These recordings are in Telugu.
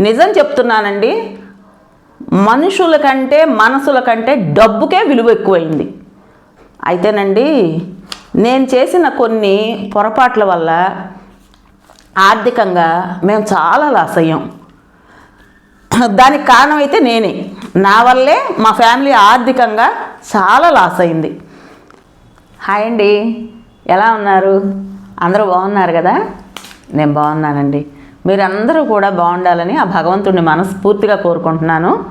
నిజం చెప్తున్నానండి మనుషుల కంటే మనసుల కంటే డబ్బుకే విలువ ఎక్కువైంది. అయితేనండి నేను చేసిన కొన్ని పొరపాట్ల వల్ల ఆర్థికంగా మేము చాలా లాస్ అయ్యాం. దానికి కారణం అయితే నేనే. నా వల్లే మా ఫ్యామిలీ ఆర్థికంగా చాలా లాస్ అయింది. హాయ్ అండి ఎలా ఉన్నారు? అందరూ బాగున్నారు కదా? నేను బాగున్నానండి. మీరందరూ కూడా బాగుండాలని ఆ భగవంతుడిని మనస్ఫూర్తిగా కోరుకుంటున్నాను.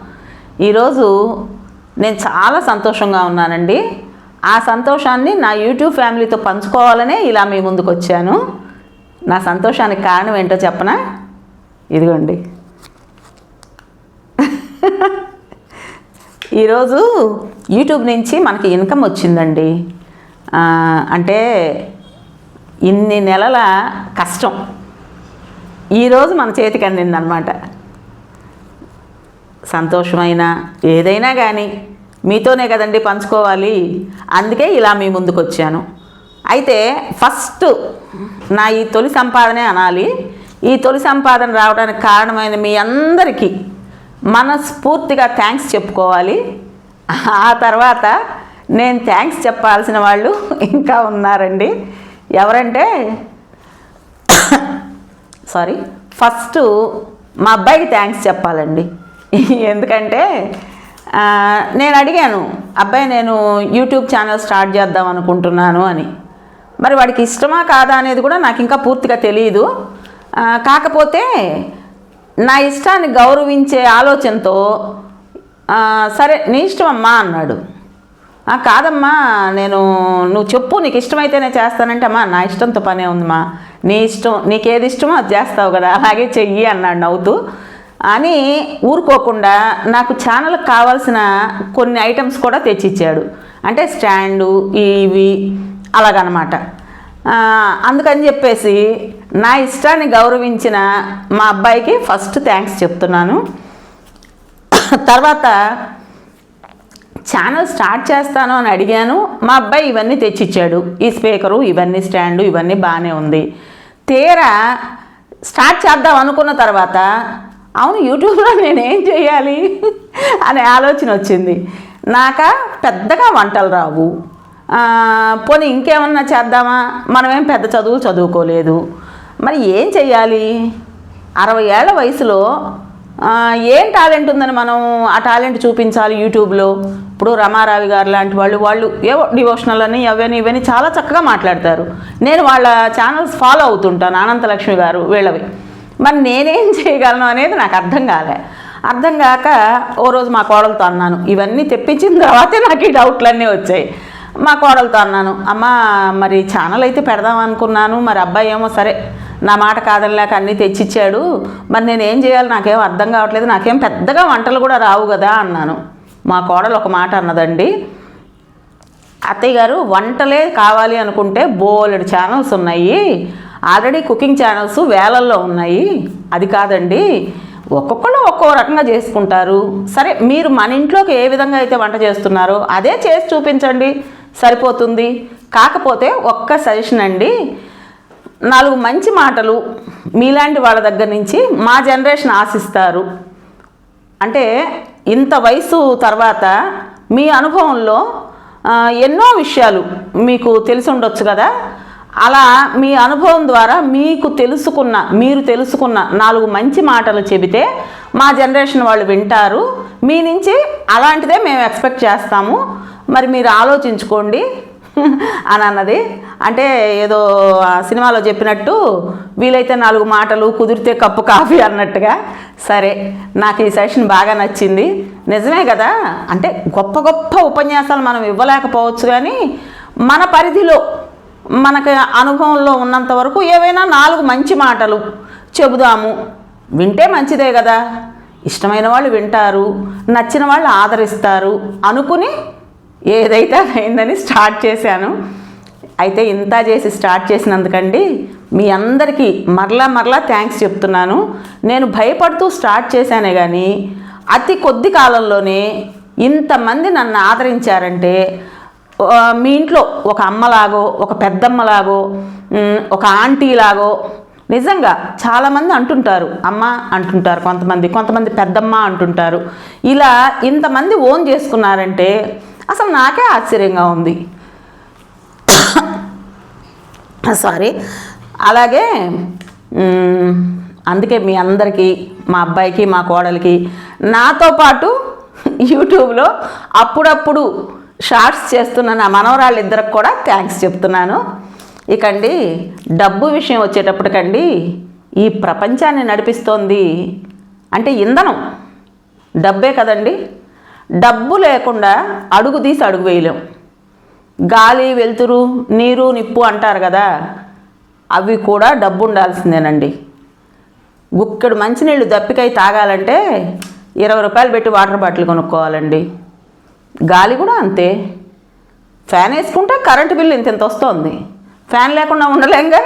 ఈరోజు నేను చాలా సంతోషంగా ఉన్నానండి. ఆ సంతోషాన్ని నా యూట్యూబ్ ఫ్యామిలీతో పంచుకోవాలనే ఇలా మీ ముందుకు వచ్చాను. నా సంతోషానికి కారణం ఏంటో చెప్పనా? ఇదిగోండి. ఈరోజు యూట్యూబ్ నుంచి మనకి ఇన్కమ్ వచ్చిందండి. అంటే ఇన్ని నెలల కష్టం. ఈరోజు మన చేతికి అందిందనమాట సంతోషమైన ఏదైనా కానీ మీతోనే కదండి పంచుకోవాలి. అందుకే ఇలా మీ ముందుకు వచ్చాను అయితే ఫస్ట్ నా ఈ తొలి సంపాదనే అనాలి. ఈ తొలి సంపాదన రావడానికి కారణమైన మీ అందరికీ మనస్ఫూర్తిగా థ్యాంక్స్ చెప్పుకోవాలి. ఆ తర్వాత నేను థ్యాంక్స్ చెప్పాల్సిన వాళ్ళు ఇంకా ఉన్నారండి. ఎవరంటే సారీ ఫస్ట్ మా అబ్బాయికి థ్యాంక్స్ చెప్పాలండి. ఎందుకంటే నేను అడిగాను అబ్బాయి నేను యూట్యూబ్ ఛానల్ స్టార్ట్ చేద్దాం అనుకుంటున్నాను అని. మరి వాడికి ఇష్టమా కాదా అనేది కూడా నాకు ఇంకా పూర్తిగా తెలియదు కాకపోతే నా ఇష్టాన్ని గౌరవించే ఆలోచనతో సరే నీ ఇష్టం అమ్మా అన్నాడు కాదమ్మా నేను నువ్వు చెప్పు నీకు ఇష్టమైతేనే చేస్తానంటే అమ్మా నా ఇష్టంతో పనే ఉందమ్మా నీ ఇష్టం నీకేది ఇష్టమో అది చేస్తావు కదా అలాగే చెయ్యి అన్నాడు నవ్వుతూ. అని ఊరుకోకుండా నాకు ఛానల్కి కావాల్సిన కొన్ని ఐటమ్స్ కూడా తెచ్చిచ్చాడు. అంటే స్టాండు ఇవి అలాగనమాట. అందుకని చెప్పేసి నా ఇష్టాన్ని గౌరవించిన మా అబ్బాయికి ఫస్ట్ థ్యాంక్స్ చెప్తున్నాను. తర్వాత ఛానల్ స్టార్ట్ చేస్తాను అని అడిగాను. మా అబ్బాయి ఇవన్నీ తెచ్చిచ్చాడు. ఈ స్పీకరు ఇవన్నీ స్టాండు ఇవన్నీ బాగానే ఉంది. తీరా స్టార్ట్ చేద్దాం అనుకున్న తర్వాత అవును యూట్యూబ్లో నేనేం చేయాలి అనే ఆలోచన వచ్చింది. నాక పెద్దగా వంటలు రావు. పోనీ ఇంకేమన్నా చేద్దామా? మనమేం పెద్ద చదువులు చదువుకోలేదు. మరి ఏం చెయ్యాలి? అరవై ఏళ్ళ వయసులో ఏం టాలెంట్ ఉందని మనం ఆ టాలెంట్ చూపించాలి యూట్యూబ్లో? ఇప్పుడు రమారావి గారు లాంటి వాళ్ళు వాళ్ళు ఏవో డివోషనల్ అని అవని ఇవని చాలా చక్కగా మాట్లాడతారు. నేను వాళ్ళ ఛానల్స్ ఫాలో అవుతుంటాను అనంతలక్ష్మి గారు వీళ్ళవి. మరి నేనేం చేయగలను అనేది నాకు అర్థం కాలే. అర్థం కాక ఓ రోజు మా కోడలతో అన్నాను ఇవన్నీ తెప్పించిన తర్వాతే నాకు ఈ డౌట్లన్నీ వచ్చాయి. మా కోడలతో అన్నాను అమ్మ మరి ఛానల్ అయితే పెడదాం అనుకున్నాను మరి అబ్బాయి ఏమో సరే నా మాట కాదనలేక అన్నీ తెచ్చిచ్చాడు. మరి నేను ఏం చేయాలి? నాకేం అర్థం కావట్లేదు. నాకేం పెద్దగా వంటలు కూడా రావు కదా అన్నాను. మా కోడలు ఒక మాట అన్నదండి. అత్తయ్య గారు వంటలే కావాలి అనుకుంటే బోలెడు ఛానల్స్ ఉన్నాయి. ఆల్రెడీ కుకింగ్ ఛానల్స్ వేలల్లో ఉన్నాయి. అది కాదండి. ఒక్కొక్కరు ఒక్కో రకంగా చేసుకుంటారు. సరే మీరు మన ఇంట్లోకి ఏ విధంగా అయితే వంట చేస్తున్నారో అదే చేసి చూపించండి. సరిపోతుంది. కాకపోతే ఒక్క సజెషన్ అండి. నాలుగు మంచి మాటలు మీలాంటి వాళ్ళ దగ్గర నుంచి మా జనరేషన్ ఆశిస్తారు. అంటే ఇంత వయసు తర్వాత మీ అనుభవంలో ఎన్నో విషయాలు మీకు తెలిసి ఉండొచ్చు కదా? అలా మీ అనుభవం ద్వారా మీకు తెలుసుకున్న మీరు తెలుసుకున్న నాలుగు మంచి మాటలు చెబితే మా జనరేషన్ వాళ్ళు వింటారు. మీ నుంచి అలాంటిదే మేము ఎక్స్పెక్ట్ చేస్తాము. మరి మీరు ఆలోచించుకోండి. అని అన్నది. అంటే ఏదో ఆ సినిమాలో చెప్పినట్టు వీలైతే నాలుగు మాటలు కుదిరితే కప్పు కాఫీ అన్నట్టుగా. సరే నాకు ఈ సెషన్ బాగా నచ్చింది. నిజమే కదా? అంటే గొప్ప గొప్ప ఉపన్యాసాలు మనం ఇవ్వలేకపోవచ్చు కానీ మన పరిధిలో మనకు అనుభవంలో ఉన్నంత వరకు ఏవైనా నాలుగు మంచి మాటలు చెబుదాము. వింటే మంచిదే కదా? ఇష్టమైన వాళ్ళు వింటారు నచ్చిన వాళ్ళు ఆదరిస్తారు అనుకుని ఏదైతే అయిందని స్టార్ట్ చేశాను. అయితే ఇంత చేసి స్టార్ట్ చేసినందుకండి మీ అందరికీ మరలా మరలా థ్యాంక్స్ చెప్తున్నాను. నేను భయపడుతూ స్టార్ట్ చేశానే కానీ అతి కొద్ది కాలంలోనే ఇంతమంది నన్ను ఆదరించారంటే మీ ఇంట్లో ఒక అమ్మలాగో ఒక పెద్దమ్మలాగో ఒక ఆంటీలాగో నిజంగా చాలామంది అంటుంటారు. అమ్మ అంటుంటారు కొంతమంది కొంతమంది పెద్దమ్మ అంటుంటారు. ఇలా ఇంతమంది ఓన్ చేసుకున్నారంటే అసలు నాకే ఆశ్చర్యంగా ఉంది. సారీ. అలాగే అందుకే మీ అందరికీ మా అబ్బాయికి మా కోడలికి నాతో పాటు యూట్యూబ్లో అప్పుడప్పుడు షార్ట్స్ చేస్తున్న నా మనవరాళ్ళు ఇద్దరికి కూడా థ్యాంక్స్ చెప్తున్నాను. ఇకండి డబ్బు విషయం వచ్చేటప్పటికండి ఈ ప్రపంచాన్ని నడిపిస్తోంది. అంటే ఇంధనం. డబ్బే కదండి. డబ్బు లేకుండా అడుగు తీసి అడుగు వేయలేం. గాలి వెలుతురు నీరు నిప్పు అంటారు కదా అవి కూడా డబ్బు ఉండాల్సిందేనండి. గుక్కడు మంచినీళ్ళు దప్పికై తాగాలంటే ఇరవై రూపాయలు పెట్టి వాటర్ బాటిల్ కొనుక్కోవాలండి. గాలి కూడా అంతే. ఫ్యాన్ వేసుకుంటే కరెంటు బిల్లు ఇంత ఇంత వస్తుంది. ఫ్యాన్ లేకుండా ఉండలేంగా?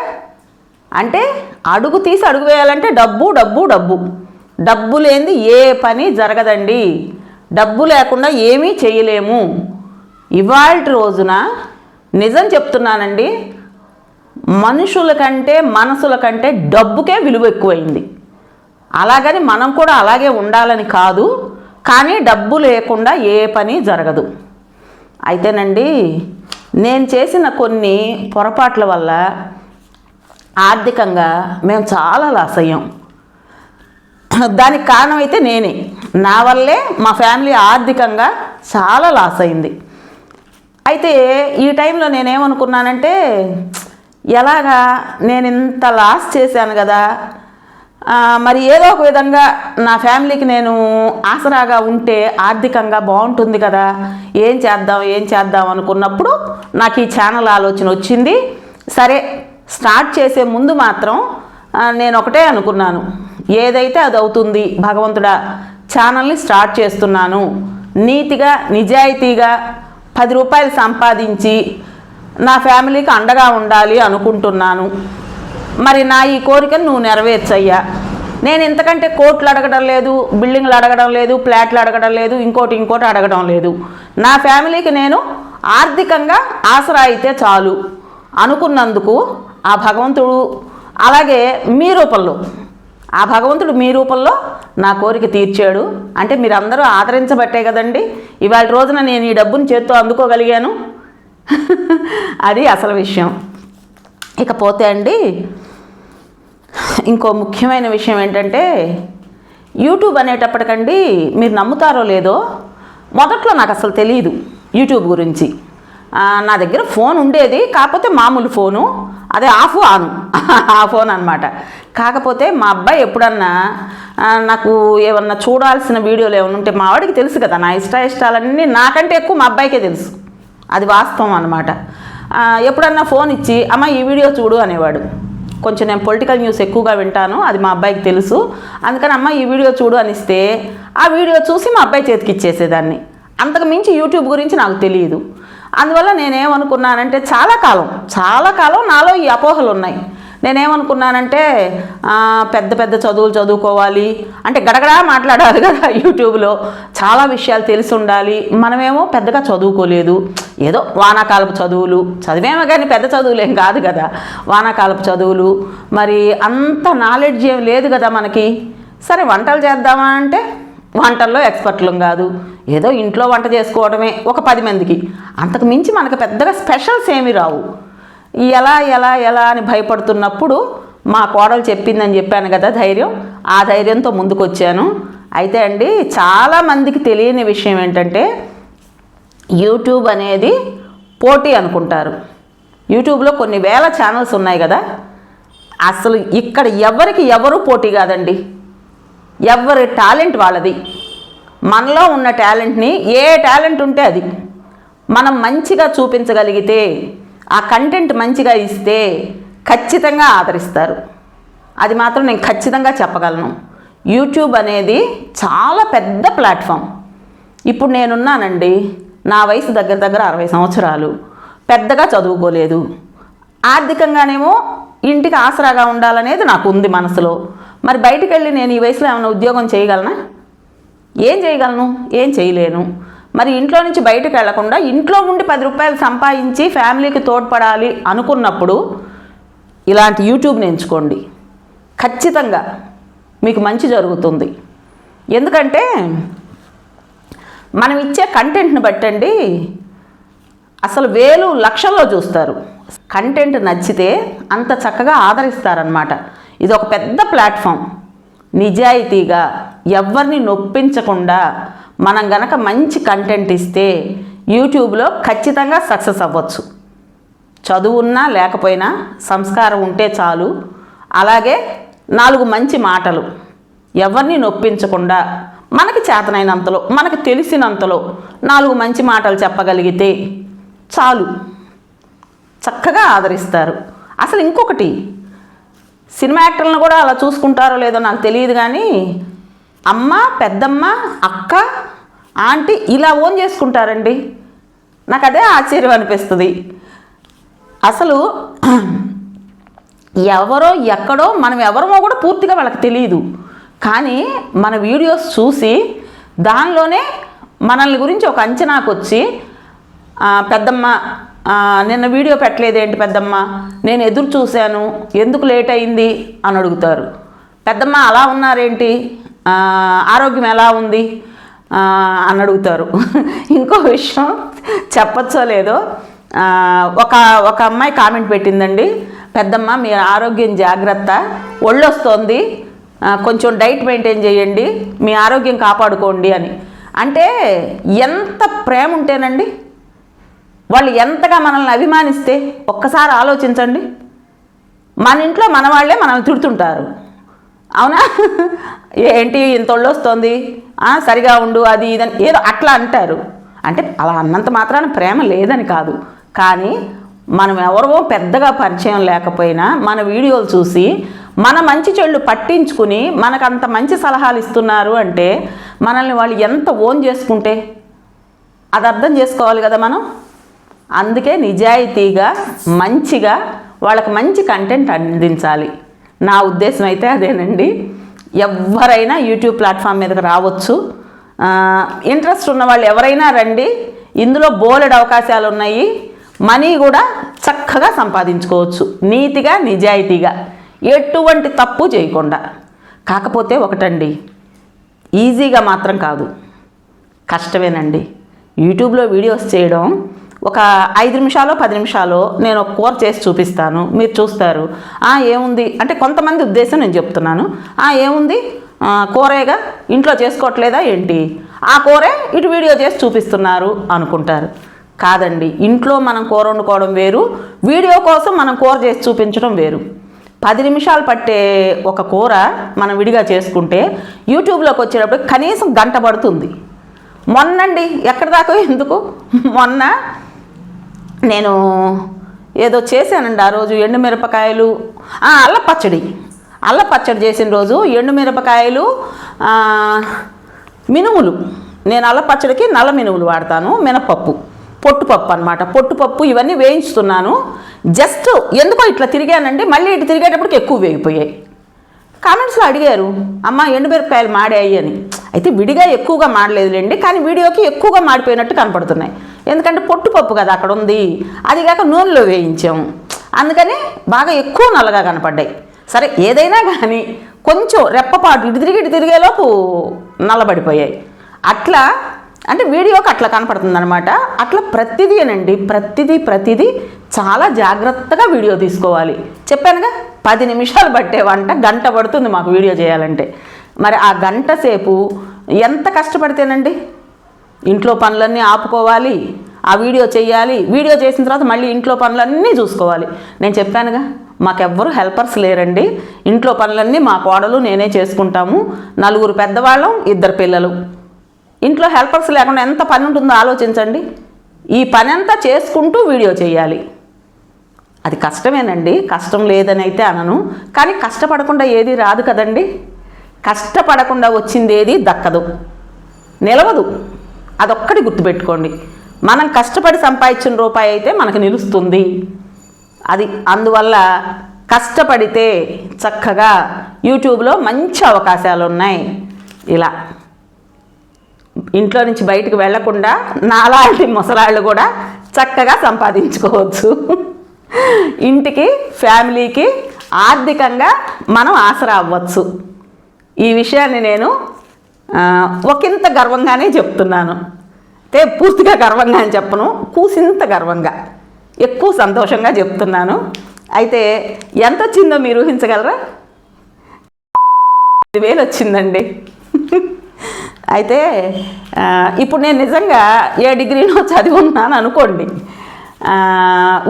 అంటే అడుగు తీసి అడుగు వేయాలంటే డబ్బు డబ్బు డబ్బు. డబ్బు లేనిది ఏ పని జరగదండి. డబ్బు లేకుండా ఏమీ చేయలేము. ఇవాళ రోజున నిజం చెప్తున్నానండి మనుషుల కంటే మనసుల కంటే డబ్బుకే విలువ ఎక్కువైంది. అలాగని మనం కూడా అలాగే ఉండాలని కాదు కానీ డబ్బు లేకుండా ఏ పని జరగదు. అయితేనండి నేను చేసిన కొన్ని పొరపాట్ల వల్ల ఆర్థికంగా మేము చాలా లాస్ అయ్యాం దానికి కారణం అయితే నేనే. నా వల్లే మా ఫ్యామిలీ ఆర్థికంగా చాలా లాస్ అయింది. అయితే ఈ టైంలో నేనేమనుకున్నానంటే ఎలాగా నేను ఇంత లాస్ చేశాను కదా. మరి ఏదో ఒక విధంగా నా ఫ్యామిలీకి నేను ఆసరాగా ఉంటే ఆర్థికంగా బాగుంటుంది కదా. ఏం చేద్దాం ఏం చేద్దాం అనుకున్నప్పుడు నాకు ఈ ఛానల్ ఆలోచన వచ్చింది. సరే స్టార్ట్ చేసే ముందు మాత్రం నేను ఒకటే అనుకున్నాను. ఏదైతే అది అవుతుంది భగవంతుడా ఛానల్ని స్టార్ట్ చేస్తున్నాను. నీతిగా నిజాయితీగా పది రూపాయలు సంపాదించి నా ఫ్యామిలీకి అండగా ఉండాలి అనుకుంటున్నాను. మరి నా ఈ కోరికను నువ్వు నెరవేర్చయ్యా. నేను ఇంతకంటే కోట్లు అడగడం లేదు బిల్డింగ్లు అడగడం లేదు ఫ్లాట్లు అడగడం లేదు ఇంకోటి ఇంకోటి అడగడం లేదు. నా ఫ్యామిలీకి నేను ఆర్థికంగా ఆసరా అయితే చాలు అనుకున్నందుకు ఆ భగవంతుడు అలాగే మీ రూపంలో ఆ భగవంతుడు మీ రూపంలో నా కోరిక తీర్చాడు. అంటే మీరందరూ ఆదరించబట్టే కదండి. ఇవాళ రోజున నేను ఈ డబ్బును చేత్తో అందుకోగలిగాను. అది అసలు విషయం. ఇకపోతే అండి ఇంకో ముఖ్యమైన విషయం ఏంటంటే యూట్యూబ్ అనేటప్పటికండి మీరు నమ్ముతారో లేదో మొదట్లో నాకు అసలు తెలియదు యూట్యూబ్ గురించి. నా దగ్గర ఫోన్ ఉండేది కాకపోతే మామూలు ఫోను. అదే ఆఫ్ ఆన్ ఆ ఫోన్ అనమాట కాకపోతే మా అబ్బాయి ఎప్పుడన్నా నాకు ఏమన్నా చూడాల్సిన వీడియోలు ఏమైనా ఉంటే మా వాడికి తెలుసు కదా నా ఇష్ట ఇష్టాలన్నీ నాకంటే ఎక్కువ మా అబ్బాయికే తెలుసు. అది వాస్తవం అనమాట ఎప్పుడన్నా ఫోన్ ఇచ్చి అమ్మ ఈ వీడియో చూడు అనేవాడు. కొంచెం నేను పొలిటికల్ న్యూస్ ఎక్కువగా వింటాను అది మా అబ్బాయికి తెలుసు. అందుకని అమ్మ ఈ వీడియో చూడు అనిస్తే ఆ వీడియో చూసి మా అబ్బాయి చేతికి ఇచ్చేసేదాన్ని. అంతకు మించి యూట్యూబ్ గురించి నాకు తెలియదు. అందువల్ల నేనేమనుకున్నానంటే చాలా కాలం చాలా కాలం నాలో ఈ అపోహలు ఉన్నాయి నేనేమనుకున్నానంటే పెద్ద పెద్ద చదువులు చదువుకోవాలి. అంటే గడగడా మాట్లాడాలి కదా యూట్యూబ్లో. చాలా విషయాలు తెలిసి ఉండాలి. మనమేమో పెద్దగా చదువుకోలేదు. ఏదో వానాకాలపు చదువులు. చదివేమో కానీ పెద్ద చదువులు ఏం కాదు కదా. వానాకాలపు చదువులు. మరి అంత నాలెడ్జ్ ఏం లేదు కదా మనకి. సరే వంటలు చేద్దామా అంటే వంటల్లో ఎక్స్పర్ట్లం కాదు. ఏదో ఇంట్లో వంట చేసుకోవడమే ఒక పది మందికి. అంతకు మించి మనకు పెద్దగా స్పెషల్స్ ఏమీ రావు. ఎలా ఎలా ఎలా అని భయపడుతున్నప్పుడు మా కోడలు చెప్పిందని చెప్పాను కదా ధైర్యం. ఆ ధైర్యంతో ముందుకొచ్చాను. అయితే అండి చాలామందికి తెలియని విషయం ఏంటంటే యూట్యూబ్ అనేది పోటీ అనుకుంటారు. యూట్యూబ్లో కొన్ని వేల ఛానల్స్ ఉన్నాయి కదా. అసలు ఇక్కడ ఎవరికి ఎవరు పోటీ కాదండి? ఎవరి టాలెంట్ వాళ్ళది. మనలో ఉన్న టాలెంట్ని ఏ టాలెంట్ ఉంటే అది. మనం మంచిగా చూపించగలిగితే ఆ కంటెంట్ మంచిగా ఇస్తే ఖచ్చితంగా ఆదరిస్తారు. అది మాత్రం నేను ఖచ్చితంగా చెప్పగలను. యూట్యూబ్ అనేది చాలా పెద్ద ప్లాట్ఫామ్. ఇప్పుడు నేనున్నానండి నా వయసు దగ్గర దగ్గర అరవై సంవత్సరాలు. పెద్దగా చదువుకోలేదు. ఆర్థికంగానేమో ఇంటికి ఆసరాగా ఉండాలనేది నాకు ఉంది మనసులో. మరి బయటికి వెళ్ళి నేను ఈ వయసులో ఏమైనా ఉద్యోగం చేయగలనా? ఏం చేయగలను? ఏం చేయలేను. మరి ఇంట్లో నుంచి బయటకు వెళ్ళకుండా ఇంట్లో ఉండి పది రూపాయలు సంపాదించి ఫ్యామిలీకి తోడ్పడాలి అనుకున్నప్పుడు ఇలాంటి యూట్యూబ్ని ఎంచుకోండి ఖచ్చితంగా మీకు మంచి జరుగుతుంది. ఎందుకంటే మనం ఇచ్చే కంటెంట్ని బట్టండి అసలు వేలు లక్షల్లో చూస్తారు. కంటెంట్ నచ్చితే అంత చక్కగా ఆదరిస్తారనమాట ఇది ఒక పెద్ద ప్లాట్ఫామ్. నిజాయితీగా ఎవరిని నొప్పించకుండా మనం గనక మంచి కంటెంట్ ఇస్తే యూట్యూబ్లో ఖచ్చితంగా సక్సెస్ అవ్వచ్చు. చదువున్నా లేకపోయినా సంస్కారం ఉంటే చాలు. అలాగే నాలుగు మంచి మాటలు. ఎవరిని నొప్పించకుండా మనకి చేతనైనంతలో మనకి తెలిసినంతలో నాలుగు మంచి మాటలు చెప్పగలిగితే చాలు. చక్కగా ఆదరిస్తారు. అసలు ఇంకొకటి సినిమా యాక్టర్లను కూడా అలా చూసుకుంటారో లేదో నాకు తెలియదు కానీ అమ్మ పెద్దమ్మ అక్క ఆంటీ ఇలా ఓన్ చేసుకుంటారండి. నాకు అదే ఆశ్చర్యం అనిపిస్తుంది. అసలు ఎవరో ఎక్కడో మనం ఎవరమో కూడా పూర్తిగా వాళ్ళకి తెలియదు. కానీ మన వీడియోస్ చూసి దానిలోనే మనల్ని గురించి ఒక అంచనాకు వచ్చి పెద్దమ్మ నిన్న వీడియో పెట్టలేదేంటి పెద్దమ్మ? నేను ఎదురు చూశాను. ఎందుకు లేట్ అయింది? అని అడుగుతారు. పెద్దమ్మ అలా ఉన్నారేంటి? ఆరోగ్యం ఎలా ఉంది? అని అడుగుతారు. ఇంకో విషయం చెప్పచ్చో లేదో ఒక ఒక అమ్మాయి కామెంట్ పెట్టిందండి. పెద్దమ్మ మీ ఆరోగ్యం జాగ్రత్త. ఒళ్ళొస్తోంది. కొంచెం డైట్ మెయింటైన్ చేయండి. మీ ఆరోగ్యం కాపాడుకోండి అని. అంటే ఎంత ప్రేమ ఉంటేనండి వాళ్ళు ఎంతగా మనల్ని అభిమానిస్తే ఒక్కసారి ఆలోచించండి. మన ఇంట్లో మన వాళ్ళే మనల్ని తిడుతుంటారు. అవునా? ఏంటి ఇంత వస్తుంది? సరిగా ఉండు అది ఇదని ఏదో అట్లా అంటారు. అంటే అలా అన్నంత మాత్రాన ప్రేమ లేదని కాదు. కానీ మనం ఎవరో పెద్దగా పరిచయం లేకపోయినా మన వీడియోలు చూసి మన మంచి చెళ్ళు పట్టించుకుని మనకు అంత మంచి సలహాలు ఇస్తున్నారు అంటే మనల్ని వాళ్ళు ఎంత ఓన్ చేసుకుంటే అది అర్థం చేసుకోవాలి కదా మనం? అందుకే నిజాయితీగా మంచిగా వాళ్ళకి మంచి కంటెంట్ అందించాలి. నా ఉద్దేశం అయితే అదేనండి. ఎవరైనా యూట్యూబ్ ప్లాట్ఫామ్ మీదకి రావచ్చు. ఇంట్రెస్ట్ ఉన్న వాళ్ళు ఎవరైనా రండి. ఇందులో బోలెడు అవకాశాలు ఉన్నాయి. మనీ కూడా చక్కగా సంపాదించుకోవచ్చు. నీతిగా నిజాయితీగా. ఎటువంటి తప్పు చేయకుండా. కాకపోతే ఒకటండి ఈజీగా మాత్రం కాదు. కష్టమేనండి. యూట్యూబ్లో వీడియోస్ చేయడం ఒక ఐదు నిమిషాలు పది నిమిషాలు నేను ఒక కూర చేసి చూపిస్తాను. మీరు చూస్తారు. "ఆ, ఏముంది? అంటే కొంతమంది ఉద్దేశం నేను చెప్తున్నాను. "ఆ, ఏముంది? కూరేగా ఇంట్లో చేసుకోవట్లేదా ఏంటి? ఆ కూరే ఇటు వీడియో చేసి చూపిస్తున్నారు అనుకుంటారు. కాదండి ఇంట్లో మనం కూర వండుకోవడం వేరు వీడియో కోసం మనం కూర చేసి చూపించడం వేరు. పది నిమిషాలు పట్టే ఒక కూర మనం విడిగా చేసుకుంటే యూట్యూబ్లోకి వచ్చేటప్పుడు కనీసం గంట పడుతుంది. మొన్నండి ఎక్కడి దాకా? ఎందుకు? మొన్న నేను ఏదో చేశానండి ఆ రోజు ఎండుమిరపకాయలు అల్ల పచ్చడి. అల్ల పచ్చడి చేసిన రోజు ఎండుమిరపకాయలు మినుములు. నేను అల్ల పచ్చడికి నల్ల మినుములు వాడతాను మినపప్పు. పొట్టుపప్పు అనమాట పొట్టుపప్పు ఇవన్నీ వేయించుతున్నాను. జస్ట్ ఎందుకో ఇట్లా తిరిగానండి మళ్ళీ ఇటు తిరిగేటప్పటికి ఎక్కువ వేగిపోయాయి. కామెంట్స్లో అడిగారు అమ్మ ఎండుమిరపకాయలు మాడాయి అని. అయితే విడిగా ఎక్కువగా మాడలేదులేండి కానీ వీడియోకి ఎక్కువగా మాడిపోయినట్టు కనపడుతున్నాయి. ఎందుకంటే పొట్టుపప్పు కదా అక్కడ ఉంది. అది కాక నూనెలో వేయించాం. అందుకని బాగా ఎక్కువ నల్లగా కనపడ్డాయి. సరే ఏదైనా కానీ కొంచెం రెప్పపాటు ఇటు తిరిగి ఇటు తిరిగేలోపు నల్లబడిపోయాయి. అట్లా అంటే వీడియోకి అట్లా కనపడుతుంది అనమాట అట్లా ప్రతిదీనండి ప్రతిదీ ప్రతిదీ చాలా జాగ్రత్తగా వీడియో తీసుకోవాలి. చెప్పానుగా పది నిమిషాలు పట్టే వంట గంట పడుతుంది మాకు వీడియో చేయాలంటే. మరి ఆ గంట సేపు ఎంత కష్టపడితేనండి? ఇంట్లో పనులన్నీ ఆపుకోవాలి ఆ వీడియో చేయాలి వీడియో చేసిన తర్వాత మళ్ళీ ఇంట్లో పనులన్నీ చూసుకోవాలి. నేను చెప్పానుగా మాకెవ్వరు హెల్పర్స్ లేరండి. ఇంట్లో పనులన్నీ మా కోడలు నేనే చేసుకుంటాము. నలుగురు పెద్దవాళ్ళం ఇద్దరు పిల్లలు. ఇంట్లో హెల్పర్స్ లేకుండా ఎంత పని ఉంటుందో ఆలోచించండి. ఈ పని అంతా చేసుకుంటూ వీడియో చేయాలి అది కష్టమేనండి కష్టం లేదని అయితే అనను. కానీ కష్టపడకుండా ఏది రాదు కదండి. కష్టపడకుండా వచ్చింది ఏది దక్కదు. నిలవదు. అదొక్కటి గుర్తుపెట్టుకోండి. మనం కష్టపడి సంపాదించిన రూపాయి అయితే మనకు నిలుస్తుంది. అది అందువల్ల కష్టపడితే చక్కగా యూట్యూబ్లో మంచి అవకాశాలు ఉన్నాయి. ఇలా. ఇంట్లో నుంచి బయటకు వెళ్ళకుండా నాలాంటి ముసలాళ్ళు కూడా చక్కగా సంపాదించుకోవచ్చు. ఇంటికి ఫ్యామిలీకి ఆర్థికంగా మనం ఆసరా అవ్వచ్చు. ఈ విషయాన్ని నేను ఒకంత గర్వంగానే చెప్తున్నాను. అంటే పూర్తిగా గర్వంగా అని చెప్పను కూసింత గర్వంగా ఎక్కువ సంతోషంగా చెప్తున్నాను. అయితే ఎంత వచ్చిందో మీరు ఊహించగలరా? వేలు వచ్చిందండి. అయితే ఇప్పుడు నేను నిజంగా ఏ డిగ్రీలో చదివి ఉన్నాను అనుకోండి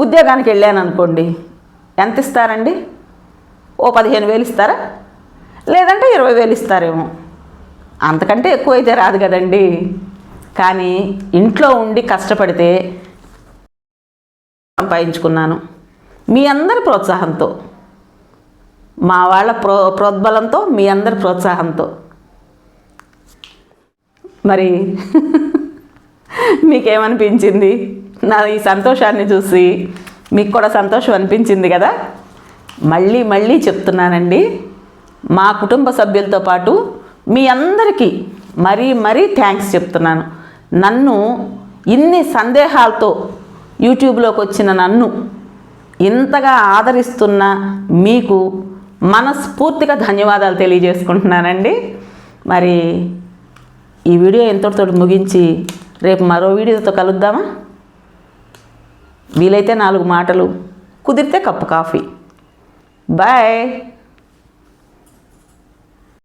ఉద్యోగానికి వెళ్ళాను అనుకోండి ఎంత ఇస్తారండి? ఓ పదిహేను వేలు ఇస్తారా? లేదంటే ఇరవై వేలు ఇస్తారేమో. అంతకంటే ఎక్కువ అయితే రాదు కదండి. కానీ ఇంట్లో ఉండి కష్టపడితే సంపాదించుకున్నాను. మీ అందరి ప్రోత్సాహంతో మా వాళ్ళ ప్రో ప్రోద్బలంతో మీ అందరి ప్రోత్సాహంతో. మరి మీకేమనిపించింది? నా ఈ సంతోషాన్ని చూసి మీకు కూడా సంతోషం అనిపించింది కదా? మళ్ళీ మళ్ళీ చెప్తున్నానండి. మా కుటుంబ సభ్యులతో పాటు మీ అందరికీ మరీ మరీ థ్యాంక్స్ చెప్తున్నాను. నన్ను ఇన్ని సందేహాలతో యూట్యూబ్లోకి వచ్చిన నన్ను ఇంతగా ఆదరిస్తున్న మీకు మనస్ఫూర్తిగా ధన్యవాదాలు తెలియజేసుకుంటున్నానండి. మరి ఈ వీడియో ఎంతటితో ముగించి రేపు మరో వీడియోతో కలుద్దామా? వీలైతే నాలుగు మాటలు కుదిరితే కప్పు కాఫీ. బాయ్.